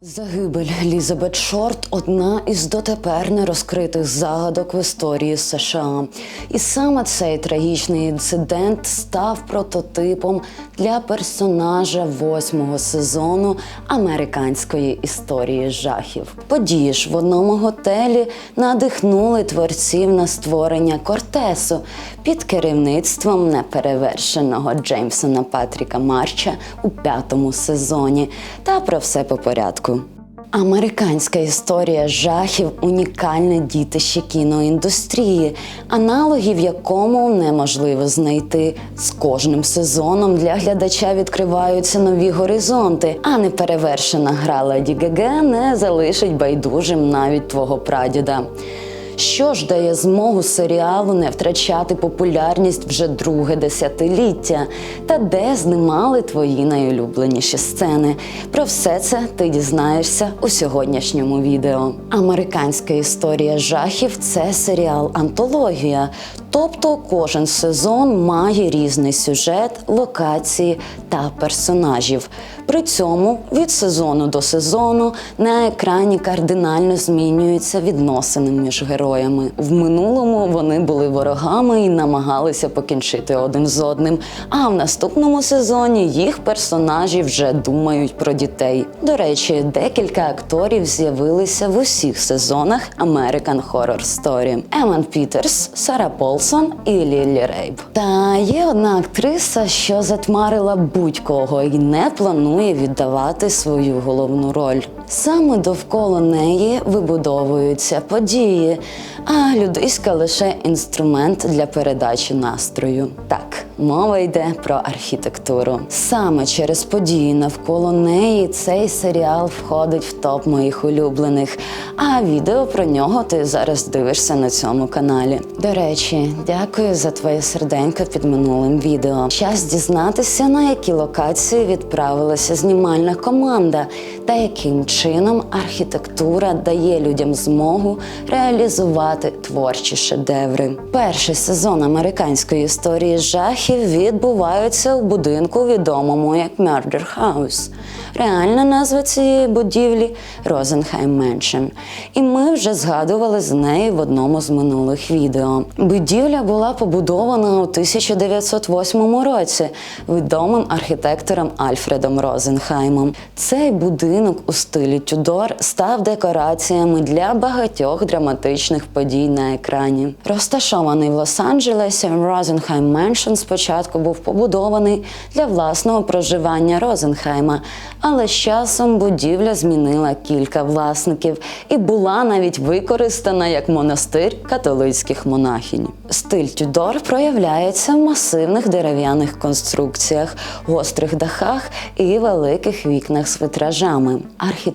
Загибель Елізабет Шорт одна із дотепер не розкритих загадок в історії США. І саме цей трагічний інцидент став прототипом для персонажа восьмого сезону американської історії жахів. Події ж в одному готелі надихнули творців на створення Кортесу під керівництвом неперевершеного Джеймсона Патріка Марча у п'ятому сезоні. Та про все по порядку. Американська історія жахів унікальне дітище кіноіндустрії, аналогів якому неможливо знайти. З кожним сезоном для глядача відкриваються нові горизонти, а неперевершена гра Леді Гага не залишить байдужим навіть твого прадіда. Що ж дає змогу серіалу не втрачати популярність вже друге десятиліття? Та де знімали твої найулюбленіші сцени? Про все це ти дізнаєшся у сьогоднішньому відео. Американська історія жахів це серіал антологія. Тобто кожен сезон має різний сюжет, локації та персонажів. При цьому від сезону до сезону на екрані кардинально змінюються відносини між героями. В минулому вони були ворогами і намагалися покінчити один з одним. А в наступному сезоні їх персонажі вже думають про дітей. До речі, декілька акторів з'явилися в усіх сезонах American Horror Story. Еман Пітерс, Сара Полсон і Лілі Рейб. Та є одна актриса, що затмарила будь-кого і не планує віддавати свою головну роль. Саме довкола неї вибудовуються події, а людиська лише інструмент для передачі настрою. Так, мова йде про архітектуру. Саме через події навколо неї цей серіал входить в топ моїх улюблених. А відео про нього ти зараз дивишся на цьому каналі. До речі, дякую за твоє серденько під минулим відео. Час дізнатися, на які локації відправилася знімальна команда та яким чином архітектура дає людям змогу реалізувати творчі шедеври. Перший сезон американської історії жахів відбувається у будинку, відомому як Murder House. Реальна назва цієї будівлі Розенхайм Меншен. І ми вже згадували з нею в одному з минулих відео. Будівля була побудована у 1908 році відомим архітектором Альфредом Розенхаймом. Цей будинок у стилі Тюдор став декораціями для багатьох драматичних подій на екрані. Розташований в Лос-Анджелесі, Розенхайм Меншен спочатку був побудований для власного проживання Розенхайма, але з часом будівля змінила кілька власників і була навіть використана як монастир католицьких монахинь. Стиль Тюдор проявляється в масивних дерев'яних конструкціях, гострих дахах і великих вікнах з витражами.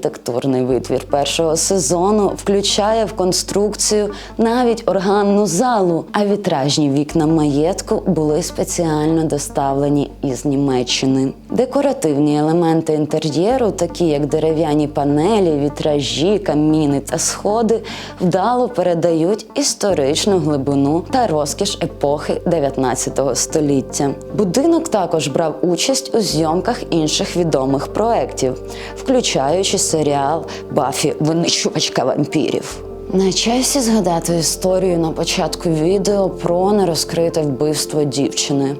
Архітектурний витвір першого сезону включає в конструкцію навіть органну залу, а вітражні вікна маєтку були спеціально доставлені із Німеччини. Декоративні елементи інтер'єру, такі як дерев'яні панелі, вітражі, каміни та сходи, вдало передають історичну глибину та розкіш епохи 19 століття. Будинок також брав участь у зйомках інших відомих проєктів, включаючи серіал Бафі Винищувачка вампірів. На часі згадати історію на початку відео про нерозкрите вбивство дівчини.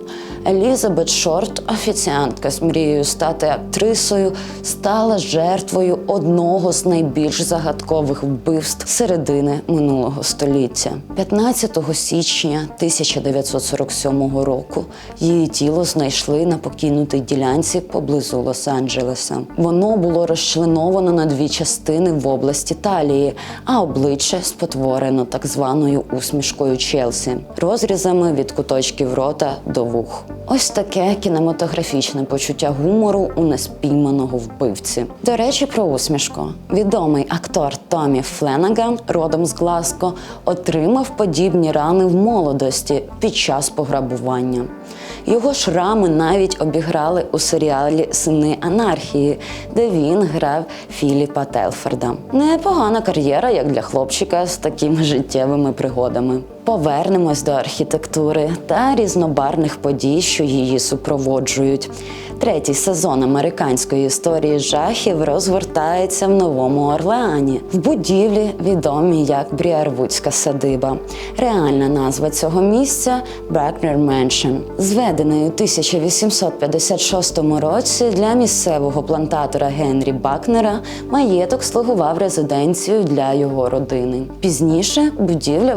Елізабет Шорт, офіціантка з мрією стати актрисою, стала жертвою одного з найбільш загадкових вбивств середини минулого століття. 15 січня 1947 року її тіло знайшли на покинутій ділянці поблизу Лос-Анджелеса. Воно було розчленовано на дві частини в області талії, а обличчя спотворено так званою усмішкою Челсі, розрізами від куточків рота до вух. Ось таке кінематографічне почуття гумору у неспійманого вбивці. До речі, про усмішку. Відомий актор Томі Фленаган, родом з Глазго, отримав подібні рани в молодості під час пограбування. Його шрами навіть обіграли у серіалі Сини анархії, де він грав Філіпа Телфорда. Непогана кар'єра, як для хлопчика з такими життєвими пригодами. Повернемось до архітектури та різнобарних подій, що її супроводжують. Третій сезон американської історії жахів розгортається в Новому Орлеані в будівлі, відомій як Бріарвудська садиба. Реальна назва цього місця Бракнер Меншн. Зведений у 1856 році для місцевого плантатора Генрі Бакнера маєток слугував резиденцією для його родини. Пізніше будівля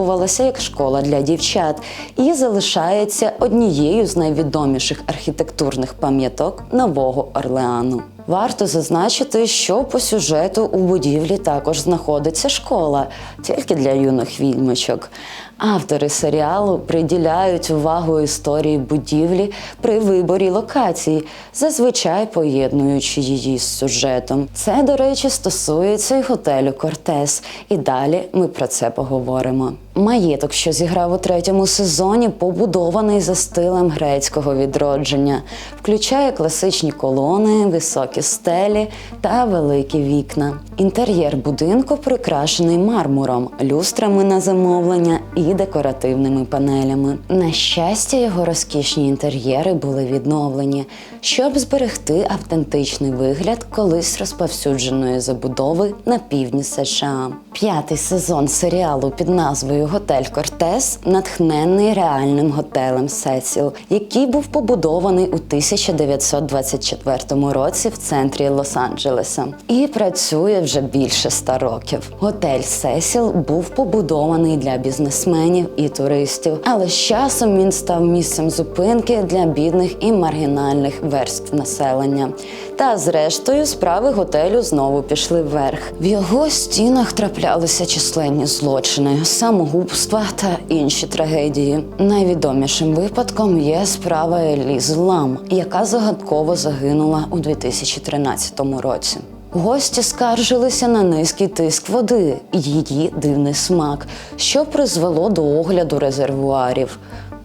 використовувалася як школа для дівчат і залишається однією з найвідоміших архітектурних пам'яток Нового Орлеану. Варто зазначити, що по сюжету у будівлі також знаходиться школа, тільки для юних відьмочок. Автори серіалу приділяють увагу історії будівлі при виборі локацій, зазвичай поєднуючи її з сюжетом. Це, до речі, стосується й готелю Кортес. І далі ми про це поговоримо. Маєток, що зіграв у третьому сезоні, побудований за стилем грецького відродження, включає класичні колони, високі стелі та великі вікна. Інтер'єр будинку прикрашений мармуром, люстрами на замовлення і декоративними панелями. На щастя, його розкішні інтер'єри були відновлені, щоб зберегти автентичний вигляд колись розповсюдженої забудови на півдні США. П'ятий сезон серіалу під назвою Готель Кортес натхнений реальним готелем Сесіл, який був побудований у 1924 році в центрі Лос-Анджелеса і працює вже більше ста років. Готель Сесіл був побудований для бізнесменів і туристів, але з часом він став місцем зупинки для бідних і маргінальних верств населення. Та зрештою справи готелю знову пішли вверх. В його стінах траплялися численні злочини, самогубства та інші трагедії. Найвідомішим випадком є справа Еліз Лам, яка загадково загинула у 2013 році. Гості скаржилися на низький тиск води і її дивний смак, що призвело до огляду резервуарів.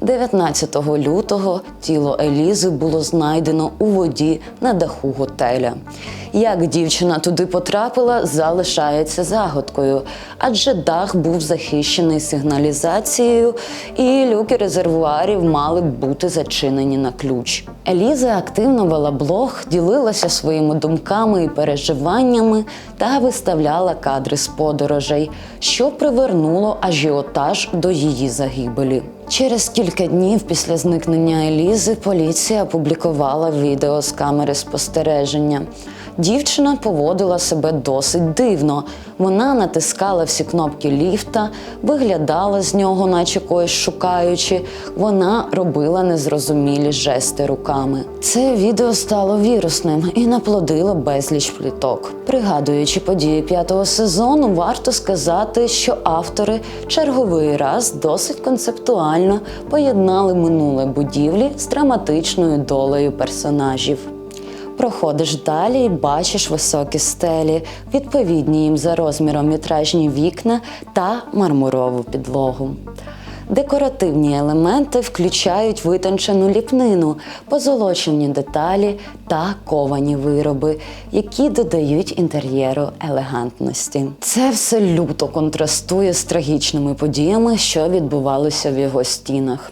19 лютого тіло Елізи було знайдено у воді на даху готеля. Як дівчина туди потрапила, залишається загадкою, адже дах був захищений сигналізацією, і люки резервуарів мали б бути зачинені на ключ. Еліза активно вела блог, ділилася своїми думками і переживаннями та виставляла кадри з подорожей, що привернуло ажіотаж до її загибелі. Через кілька днів після зникнення Елізи поліція опублікувала відео з камери спостереження. Дівчина поводила себе досить дивно. Вона натискала всі кнопки ліфта, виглядала з нього, наче когось шукаючи. Вона робила незрозумілі жести руками. Це відео стало вірусним і наплодило безліч пліток. Пригадуючи події п'ятого сезону, варто сказати, що автори черговий раз досить концептуально поєднали минуле будівлі з драматичною долею персонажів. Проходиш далі і бачиш високі стелі, відповідні їм за розміром вітражні вікна та мармурову підлогу. Декоративні елементи включають витончену ліпнину, позолочені деталі та ковані вироби, які додають інтер'єру елегантності. Це все люто контрастує з трагічними подіями, що відбувалися в його стінах.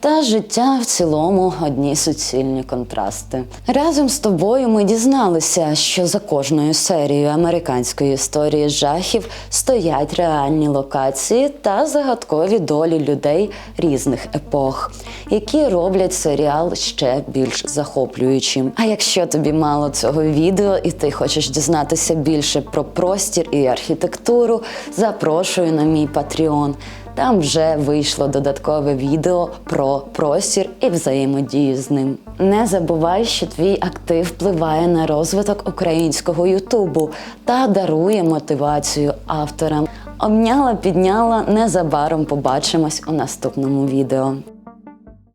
Та життя в цілому одні суцільні контрасти. Разом з тобою ми дізналися, що за кожною серією американської історії жахів стоять реальні локації та загадкові долі людей різних епох, які роблять серіал ще більш захоплюючим. А якщо тобі мало цього відео і ти хочеш дізнатися більше про простір і архітектуру, запрошую на мій Patreon. Там вже вийшло додаткове відео про простір і взаємодію з ним. Не забувай, що твій актив впливає на розвиток українського Ютубу та дарує мотивацію авторам. Обняла, підняла, незабаром побачимось у наступному відео.